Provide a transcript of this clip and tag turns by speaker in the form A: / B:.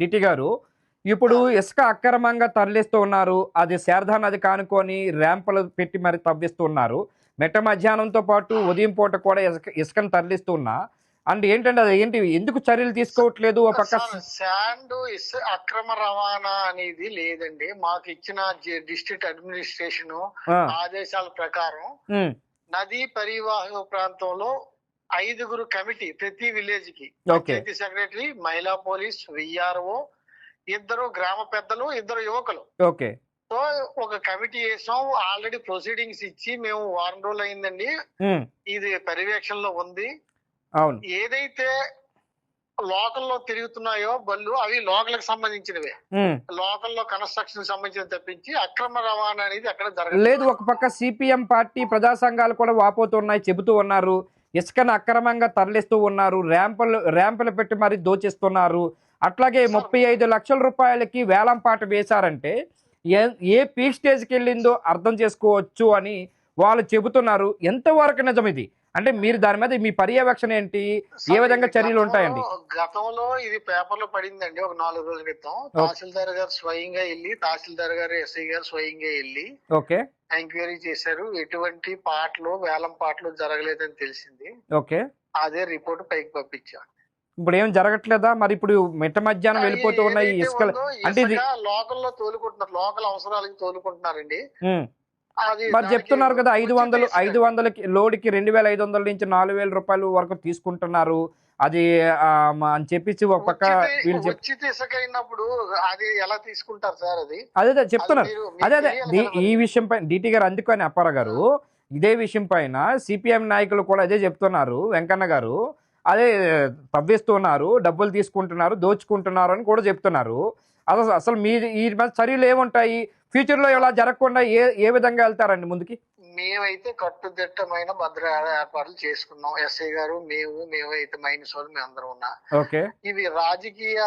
A: DT గారు ఇప్పుడు ఇసుక అక్రమంగా తరలిస్తూ ఉన్నారు. అది శారదా నది కానుకొని ర్యాంపులు పెట్టి మరి తవ్విస్తూ ఉన్నారు మెట్ట మధ్యాహ్నంతో పాటు ఉదయం పూట కూడా ఇసుక ఇసుకను తరలిస్తూ ఉన్నా అండ్ ఏంటంటే అది ఏంటి? ఎందుకు చర్యలు తీసుకోవట్లేదు ఒక పక్క?
B: శాండ్ అక్రమ రవాణా అనేది లేదండి. మాకు ఇచ్చిన డిస్ట్రిక్ట్ అడ్మినిస్ట్రేషన్ ఆదేశాల ప్రకారం నదీ పరివాహక ప్రాంతంలో ఐదుగురు కమిటీ ప్రతి
A: విలేజ్కి
B: పంచాయతీ సెక్రటరీ మహిళా పోలీస్ విఆర్ఓ ఇద్దరు గ్రామ పెద్దలు ఇద్దరు యువకులు.
A: ఓకే
B: సో ఒక కమిటీ వేసాం. ఆల్రెడీ ప్రొసీడింగ్స్ ఇచ్చి మేము వారం రోజులు అయిందండి.
A: ఉమ్,
B: ఇది పర్యవేక్షణలో ఉంది.
A: అవును.
B: ఏదైతే లోకల్లో తిరుగుతున్నాయో బళ్ళు అవి లోకల్కి సంబంధించినవే.
A: ఉమ్.
B: లోకల్లో కన్స్ట్రక్షన్ సంబంధించిన తప్పించి అక్రమ రవాణా అనేది అక్కడ జరగదు
A: లేదు ఒక పక్క సిపిఎం పార్టీ ప్రజా సంఘాలు కూడా వాపోతున్నాయి చెబుతూ ఉన్నారు. ఇసుకను అక్రమంగా తరలిస్తూ ఉన్నారు. ర్యాంపులు ర్యాంపులు పెట్టి మరి దోచిస్తున్నారు. అట్లాగే ముప్పై ఐదు లక్షల రూపాయలకి వేలం పాట వేశారంటే ఏ ఏ పీక్ స్టేజ్కి వెళ్ళిందో అర్థం చేసుకోవచ్చు అని వాళ్ళు చెబుతున్నారు. ఎంతవరకు నిజం ఇది? అంటే మీరు దాని మీద మీ పర్యవేక్షణ ఏంటి? ఏ విధంగా చర్యలు ఉంటాయండి?
B: గతంలో- ఇది పేపర్లో పడిందండి ఒక నాలుగు రోజుల క్రితం. తహసీల్దార్ గారు స్వయంగా వెళ్ళి తహసీల్దార్ గారు ఎస్ఐ గారు స్వయంగా వెళ్ళి
A: ఓకే.
B: ఎంక్వైరీ చేశారు. ఎటువంటి పాటలు వేలం పాటలు జరగలేదని తెలిసింది.
A: ఓకే.
B: అదే రిపోర్ట్ పైకి పంపించారు
A: ఇప్పుడు ఏం జరగట్లేదా? మరి ఇప్పుడు మిట్ట మధ్యాహ్నం వెళ్ళిపోతూ ఉన్నాయి
B: ఉందో,
A: అంటే
B: ఇసుక లోకల్లో తోలుకుంటున్నారు లోకల్ అవసరాలకి తోలుకుంటున్నారండి.
A: మరి చెప్తున్నారు కదా ఐదు వందలు. ఐదు వందలకి లోడ్కి రెండు వేల ఐదు వందల నుంచి నాలుగు వేల రూపాయలు వరకు తీసుకుంటున్నారు. అది అని చెప్పేసి ఒక పక్క వీళ్ళు
B: అయినప్పుడు అది ఎలా తీసుకుంటారు సార్ అది?
A: అదే చెప్తున్నారు.
B: అది
A: అదే. ఈ. విషయం పైన డిటి గారు అందుకని అప్పారా గారు ఇదే విషయం పైన సిపిఎం నాయకులు కూడా అదే చెప్తున్నారు వెంకన్న గారు. అదే తవ్విస్తున్నారు డబ్బులు తీసుకుంటున్నారు దోచుకుంటున్నారు అని కూడా చెప్తున్నారు. అసలు అసలు మీ ఈ చర్యలు ఏముంటాయి? ఫ్యూచర్లో ఇలా జరగకుండా ఏ ఏ విధంగా వెళ్తారండి ముందుకి?
B: మేమైతే కట్టుదిట్టమైన భద్ర ఏర్పాట్లు చేసుకున్నాం. ఎస్ఐ గారు మేము మేమైతే మైనస్ వాళ్ళు మేము అందరం ఉన్నా.
A: ఓకే.
B: ఇవి రాజకీయ